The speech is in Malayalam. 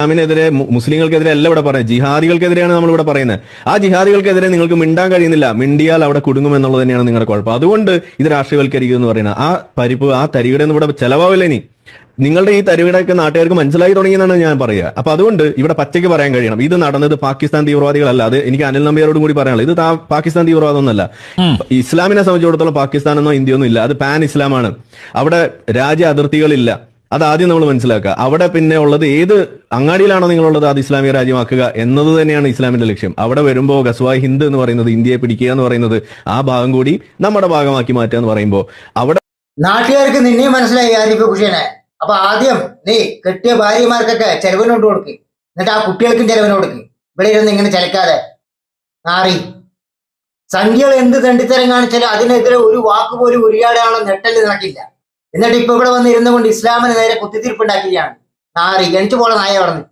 ഇസ്ലാമിനെതിരെ മുസ്ലിങ്ങൾക്കെതിരെ അല്ല ഇവിടെ പറയുന്നത്. ജിഹാദികൾക്കെതിരെയാണ് നമ്മൾ ഇവിടെ പറയുന്നത്. ആ ജിഹാദികൾക്കെതിരെ നിങ്ങൾക്ക് മിണ്ടാൻ കഴിയുന്നില്ല. മിണ്ടിയാൽ അവിടെ കുടുങ്ങും എന്നുള്ളത് തന്നെയാണ് നിങ്ങളുടെ കുഴപ്പം. അതുകൊണ്ട് ഇത് രാഷ്ട്രീയവൽക്കരിക്കുക എന്ന് പറയുന്നത്. ആ പരിപ്പ് ആ തരികിടെ ഒന്നും ഇവിടെ ചെലവാവില്ല ഇനി. നിങ്ങളുടെ ഈ തരികിടയൊക്കെ നാട്ടുകാർക്ക് മനസ്സിലായി തുടങ്ങിയെന്നാണ് ഞാൻ പറയുക. അപ്പൊ അതുകൊണ്ട് ഇവിടെ പച്ചയ്ക്ക് പറയാൻ കഴിയണം. ഇത് നടന്നത് പാകിസ്ഥാൻ തീവ്രവാദികളല്ല. അത് എനിക്ക് അനിൽ നമ്പിയാരോടും കൂടി പറയാനുള്ളത്. ഇത് പാകിസ്ഥാൻ തീവ്രവാദമൊന്നുമല്ല. ഇസ്ലാമിനെ സംബന്ധിച്ചിടത്തോളം പാകിസ്ഥാനെന്നോ ഇന്ത്യയൊന്നും ഇല്ല. അത് പാൻ ഇസ്ലാമാണ്. അവിടെ രാജ്യ അതിർത്തികളില്ല അത് ആദ്യം നമ്മൾ മനസ്സിലാക്കുക. അവിടെ പിന്നെ ഉള്ളത് ഏത് അങ്ങാടിയിലാണോ നിങ്ങളുള്ളത് അത് ഇസ്ലാമിക രാജ്യമാക്കുക എന്നത് തന്നെയാണ് ഇസ്ലാമിന്റെ ലക്ഷ്യം. അവിടെ വരുമ്പോൾ ഗസ്വാ ഹിന്ദ് എന്ന് പറയുന്നത് ഇന്ത്യയെ പിടിക്കുക എന്ന് പറയുന്നത് ആ ഭാഗം കൂടി നമ്മുടെ ഭാഗമാക്കി മാറ്റുക എന്ന് പറയുമ്പോൾ അവിടെ നാട്ടുകാർക്ക് നിന്നെയും മനസ്സിലായി ആരിഫ് കുഷിയനെ അപ്പൊ ആദ്യം നീ കെട്ടിയ ഭാര്യമാർക്കൊക്കെ ചെലവിനോട്ട് കൊടുക്ക്. എന്നിട്ട് ആ കുട്ടികൾക്കും ചെലവിന് കൊടുക്ക്. ഇവിടെ ഇരുന്ന് ഇങ്ങനെ ചലക്കാതെ. മാറി സംഖ്യകൾ എന്ത് തണ്ടിത്തരം കാണിച്ചാലും അതിനെതിരെ ഒരു വാക്ക് പോലും ഉരിയാടാനുള്ള നെട്ടൽ നടക്കില്ല എന്നിട്ട് ഇപ്പൊ ഇവിടെ വന്ന് ഇരുന്നുകൊണ്ട് ഇസ്ലാമിന് നേരെ കുത്തിത്തിരിപ്പുണ്ടാക്കുകയാണ് നാറി എണിച്ചു പോലെ നായ അവിടെ